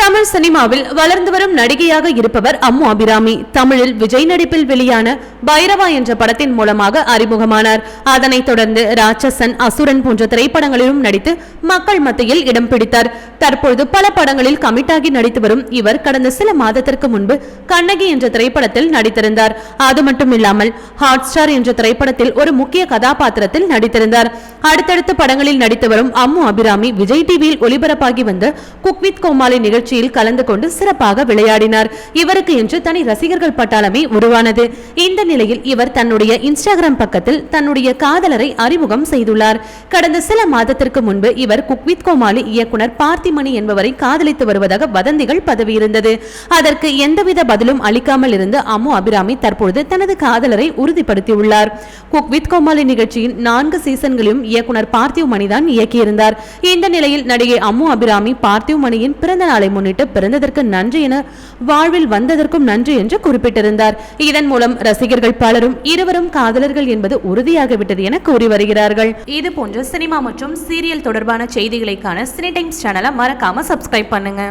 தமிழ் சினிமாவில் வளர்ந்து வரும் நடிகையாக இருப்பவர் அம்மு அபிராமி. தமிழில் விஜய் நடிப்பில் வெளியான பைரவா என்ற படத்தின் மூலமாக அறிமுகமானார். அதனைத் தொடர்ந்து ராட்சசன் அசுரன் போன்ற திரைப்படங்களிலும் நடித்து மக்கள் மத்தியில் இடம் பிடித்தார். தற்பொழுது பல படங்களில் கமிட்டாகி நடித்து வரும் இவர் கடந்த சில மாதத்திற்கு முன்பு கண்ணகி என்ற திரைப்படத்தில் நடித்திருந்தார். அது மட்டுமில்லாமல் ஹாட் ஸ்டார் என்ற திரைப்படத்தில் ஒரு முக்கிய கதாபாத்திரத்தில் நடித்திருந்தார். அடுத்தடுத்த படங்களில் நடித்து வரும் அம்மு அபிராமி விஜய் டிவியில் ஒளிபரப்பாகி வந்த குக்வித் கோமாலி நிகழ்ச்சி நிகழ்ச்சியில் கலந்து கொண்டு சிறப்பாக விளையாடினார். இவருக்கு என்று தனி ரசிகர்கள் பட்டாளமே உருவானது. இந்த நிலையில் இவர் தன்னுடைய இன்ஸ்டாகிராம் பக்கத்தில் தன்னுடைய காதலரை அறிமுகம் செய்துள்ளார். கடந்த சில மாதத்திற்கு முன்பு இவர் குக்வித் கோமாளி இயக்குனர் பார்த்திமணி என்பவரை காதலித்து வருவதாக வதந்திகள் பதவியிருந்தது. அதற்கு எந்தவித பதிலும் அளிக்காமல் இருந்து அம்மு அபிராமி தற்பொழுது தனது காதலரை உறுதிப்படுத்தியுள்ளார். குக்வித் கோமாளி நிகழ்ச்சியின் நான்கு சீசன்களையும் இயக்குனர் பார்த்திவ் மணிதான் இயக்கியிருந்தார். இந்த நிலையில் நடிகை அம்மு அபிராமி பார்த்திவ் மணியின் பிறந்த நாளை முன்னிட்டு பிறந்ததற்கு நன்றி என வாழ்வில் வந்ததற்கும் நன்றி என்று குறிப்பிட்டிருந்தார். இதன் மூலம் ரசிகர்கள் பலரும் இருவரும் காதலர்கள் என்பது உறுதியாகிவிட்டது என கூறி வருகிறார்கள். இது போன்ற சினிமா மற்றும் சீரியல் தொடர்பான செய்திகளை சினி டைம்ஸ் சேனலை மறக்காம சப்ஸ்கிரைப் பண்ணுங்க.